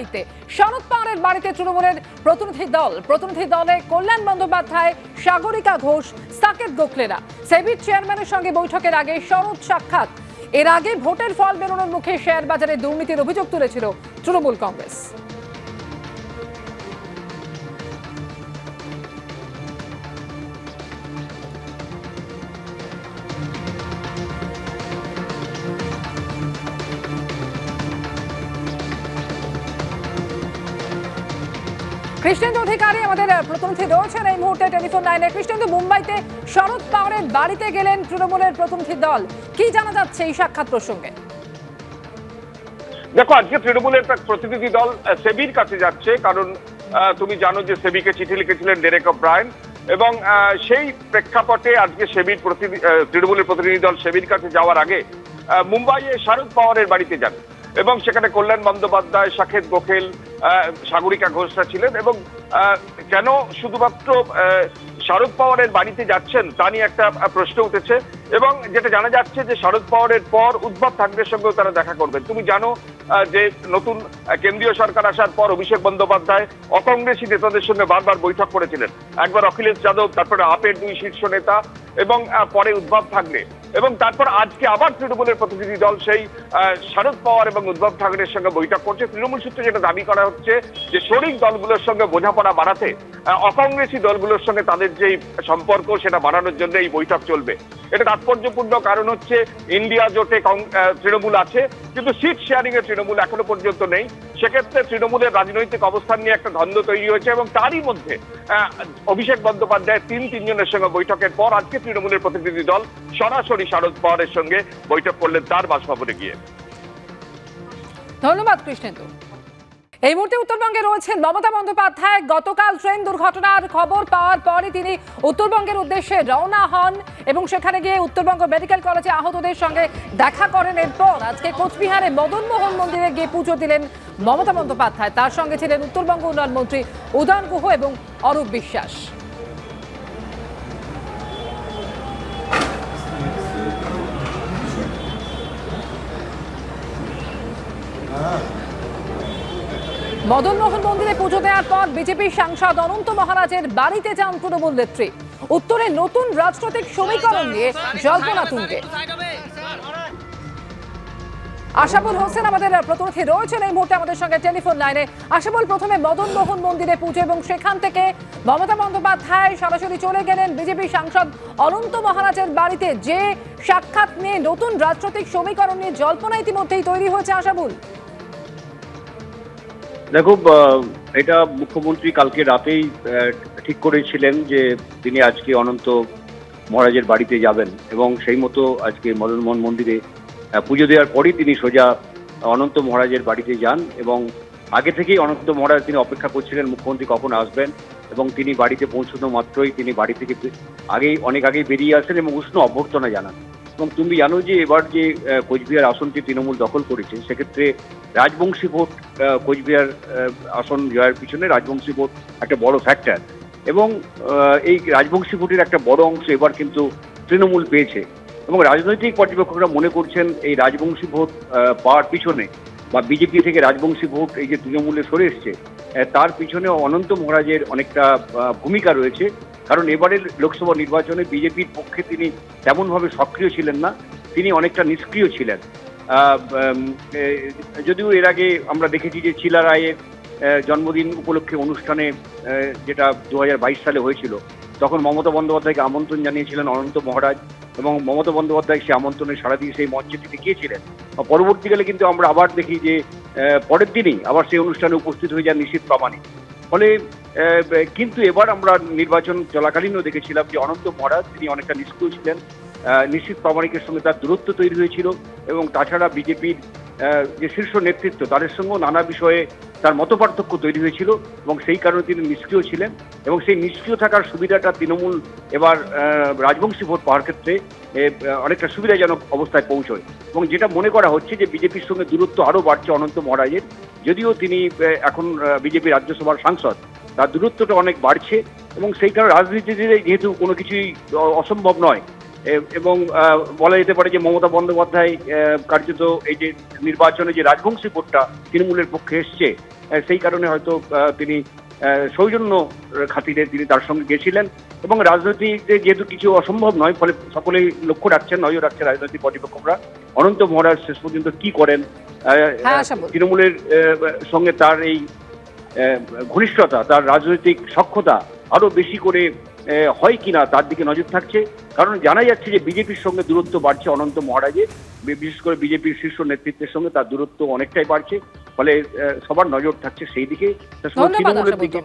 মুম্বাইতে শরদ পাওয়ারের বাড়িতে তৃণমূলের প্রতিনিধি দল। প্রতিনিধি দলে কল্যাণ বন্দ্যোপাধ্যায়, সাগরিকা ঘোষ, সাকেত গোখলেরা। সেবির চেয়ারম্যানের সঙ্গে বৈঠকের আগে শরৎ সাক্ষাৎ। এর আগে ভোটের ফল বেরোনোর মুখে শেয়ার বাজারে দুর্নীতির অভিযোগ তুলেছিল তৃণমূল কংগ্রেস। কৃষ্ণেন্দু অধিকারী আমাদের প্রতিনিধি রয়েছেন এই মুহূর্তে টেলিফোন লাইনে। কৃষ্ণেন্দু, মুম্বাইতে শরৎ পাওয়ারের বাড়িতে গেলেন তৃণমূলের প্রতিনিধি দল। কি জানা যাচ্ছে এই সাক্ষাৎ প্রসঙ্গে? দেখো, আজকে তৃণমূলের প্রতিনিধি দল সেবির কাছে যাচ্ছে, কারণ তুমি জানো যে সেবিকে চিঠি লিখেছিলেন ডেরেক ব্রায়ন এবং সেই প্রেক্ষাপটে আজকে সেবির প্রতিনিধি তৃণমূলের প্রতিনিধি দল সেবির কাছে যাওয়ার আগে মুম্বাইয়ে শারদ পাওয়ারের বাড়িতে যান এবং সেখানে কল্যাণ বন্দ্যোপাধ্যায় সাকেত গোখেল সাগরিকা ঘোষরা ছিলেন এবং কেন শুধুমাত্র শারদ পাওয়ারের বাড়িতে যাচ্ছেন তা নিয়ে একটা প্রশ্ন উঠেছে এবং যেটা জানা যাচ্ছে যে শারদ পাওয়ারের পর উদ্ভব ঠাকরের সঙ্গেও তারা দেখা করবেন। তুমি জানো যে নতুন কেন্দ্রীয় সরকার আসার পর অভিষেক বন্দ্যোপাধ্যায় অকংগ্রেসী নেতাদের সঙ্গে বারবার বৈঠক করেছিলেন। একবার অখিলেশ যাদব, তারপরে আপের দুই শীর্ষ নেতা এবং পরে উদ্ভব ঠাকরে। এবং তারপর আজকে আবার তৃণমূলের প্রতিনিধি দল সেই শারদ পাওয়ার এবং উদ্ধব ঠাকরের সঙ্গে বৈঠক করছে। তৃণমূল সূত্রে যেটা দাবি করা হচ্ছে যে শরিক দলগুলোর সঙ্গে বোঝাপড়া বাড়াতে অকংগ্রেসী দলগুলোর সঙ্গে তাদের যেই সম্পর্ক সেটা বাড়ানোর জন্য এই বৈঠক চলবে। এটা তাৎপর্যপূর্ণ কারণ হচ্ছে ইন্ডিয়া জোটে তৃণমূল আছে, কিন্তু সিট শেয়ারিং এ তৃণমূল এখনও পর্যন্ত নেই। সেক্ষেত্রে তৃণমূলের রাজনৈতিক অবস্থান নিয়ে একটা দ্বন্দ্ব তৈরি হয়েছে এবং তারই মধ্যে অভিষেক বন্দ্যোপাধ্যায় তিন তিনজনের সঙ্গে বৈঠকের পর আজকে তৃণমূলের প্রতিনিধি দল সরাসরি শারদ পাওয়ারের সঙ্গে বৈঠক করলেন তার বাসভবনে গিয়ে। ধন্যবাদ, কৃষ্ণেন্দু। এই মুহূর্তে উত্তরবঙ্গে রয়েছেন মমতা বন্দ্যোপাধ্যায়। গতকাল ট্রেন দুর্ঘটনার খবর পাওয়ার পরই তিনি উত্তরবঙ্গের উদ্দেশ্যে রওনা হন এবং সেখানে গিয়ে উত্তরবঙ্গ মেডিকেল কলেজে আহতদের সঙ্গে দেখা করেন এরপর আজকে কোচবিহারে মদন মোহন মন্দিরে গিয়ে পুজো দিলেন মমতা বন্দ্যোপাধ্যায়। তার সঙ্গে ছিলেন উত্তরবঙ্গ উন্নয়ন মন্ত্রী উদয়ন গুহ এবং অরূপ বিশ্বাস। মদন মোহন মন্দিরে পুজো দেওয়ার পর বিজেপির সাংসদ অনন্ত মহারাজের বাড়িতে যান তৃণমূল নেত্রী। উত্তরে নতুন রাজনৈতিক সমীকরণ নিয়ে জল্পনা তুঙ্গে। আশাবুল হোসেন আমাদের প্রতিনিধি রয়েছেন এই মুহূর্তে আমাদের সঙ্গে টেলিফোন লাইনে। আশাবুল, প্রথমে মদন মোহন মন্দিরে পুজো এবং সেখান থেকে মমতা বন্দ্যোপাধ্যায় সরাসরি চলে গেলেন বিজেপি সাংসদ অনন্ত মহারাজের বাড়িতে যে সাক্ষাৎ নিয়ে নতুন রাজনৈতিক সমীকরণ নিয়ে জল্পনা ইতিমধ্যেই তৈরি হয়েছে আশাবুল। দেখো এটা মুখ্যমন্ত্রী কালকে রাতেই ঠিক করেছিলেন যে তিনি আজকে অনন্ত মহারাজের বাড়িতে যাবেন এবং সেই মতো আজকে মদনমোহন মন্দিরে পুজো দেওয়ার পরই তিনি সোজা অনন্ত মহারাজের বাড়িতে যান এবং আগে থেকেই অনন্ত মহারাজ তিনি অপেক্ষা করছিলেন মুখ্যমন্ত্রী কখন আসবেন এবং তিনি বাড়িতে পৌঁছানো মাত্রই তিনি বাড়ি থেকে আগেই, অনেক আগেই বেরিয়ে আসেন এবং উষ্ণ অভ্যর্থনা জানান। এবং তুমি জানো যে এবার যে কোচবিহার আসনটি তৃণমূল দখল করেছে, সেক্ষেত্রে রাজবংশী ভোট কোচবিহার আসন জয়ের পিছনে রাজবংশী ভোট একটা বড় ফ্যাক্টর এবং এই রাজবংশী ভোটের একটা বড় অংশ এবার কিন্তু তৃণমূল পেয়েছে। এবং রাজনৈতিক পর্যবেক্ষকরা মনে করছেন এই রাজবংশী ভোট পাওয়ার পিছনে বা বিজেপি থেকে রাজবংশী ভোট এই যে তৃণমূলে সরে এসছে তার পিছনে অনন্ত মহারাজের অনেকটা ভূমিকা রয়েছে। কারণ এবারের লোকসভা নির্বাচনে বিজেপির পক্ষে তিনি তেমনভাবে সক্রিয় ছিলেন না, তিনি অনেকটা নিষ্ক্রিয় ছিলেন। যদিও এর আগে আমরা দেখেছি যে চিলা রায়ের জন্মদিন উপলক্ষে অনুষ্ঠানে যেটা দু হাজার বাইশ সালে হয়েছিল, তখন মমতা বন্দ্যোপাধ্যায়কে আমন্ত্রণ জানিয়েছিলেন অনন্ত মহারাজ এবং মমতা বন্দ্যোপাধ্যায় সেই আমন্ত্রণে সাড়া দিয়ে সেই মঞ্চে তিনি গিয়েছিলেন। পরবর্তীকালে কিন্তু আমরা আবার দেখি যে পরের দিনই আবার সেই অনুষ্ঠানে উপস্থিত হয়ে যান নিশ্চিত প্রামাণিক। ফলে কিন্তু এবার আমরা নির্বাচন চলাকালীনও দেখেছিলাম যে অনন্ত মহারাজ তিনি অনেকটা নিষ্ক্রিয় ছিলেন। নিশ্চিত প্রামাণিকের সঙ্গে তার দূরত্ব তৈরি হয়েছিল এবং তাছাড়া বিজেপির যে শীর্ষ নেতৃত্ব তাদের সঙ্গেও নানা বিষয়ে তার মতপার্থক্য তৈরি হয়েছিল এবং সেই কারণে তিনি নিষ্ক্রিয় ছিলেন এবং সেই নিষ্ক্রিয় থাকার সুবিধাটা তৃণমূল এবার রাজবংশী ভোট পাওয়ার ক্ষেত্রে অনেকটা সুবিধাজনক অবস্থায় পৌঁছয়। এবং যেটা মনে করা হচ্ছে যে বিজেপির সঙ্গে দূরত্ব আরও বাড়ছে অনন্ত মহারাজের যদিও তিনি এখন বিজেপি রাজ্যসভার সাংসদ, তার দূরত্বটা অনেক বাড়ছে এবং সেই কারণে রাজনীতিতে যেহেতু কোনো কিছুই অসম্ভব নয়। এবং বলা যেতে পারে যে মমতা বন্দ্যোপাধ্যায় কার্যত এই যে নির্বাচনে যে রাজবংশী ভোটটা তৃণমূলের পক্ষে এসছে সেই কারণে হয়তো তিনি সৌজন্য খাতিরে তিনি তার সঙ্গে গেছিলেন এবং রাজনীতিতে যেহেতু কিছু অসম্ভব নয় ফলে সকলেই লক্ষ্য রাখছেন নজর রাখছে রাজনৈতিক কর্তৃপক্ষরা। অনন্ত মহারাজ শেষ পর্যন্ত কি করেন? হ্যাঁ। তৃণমূলের সঙ্গে তার এই ঘনিষ্ঠতা তার রাজনৈতিক সক্ষতা আরও বেশি করে হয় কিনা তার দিকে নজর থাকছে। কারণ জানা যাচ্ছে যে বিজেপির সঙ্গে দূরত্ব বাড়ছে অনন্ত মহারাজের। বিশেষ করে বিজেপির শীর্ষ নেতৃত্বের সঙ্গে তার দূরত্ব অনেকটাই বাড়ছে। ফলে সবার নজর থাকছে সেই দিকে। ধন্যবাদ তৃণমূলের দিকে।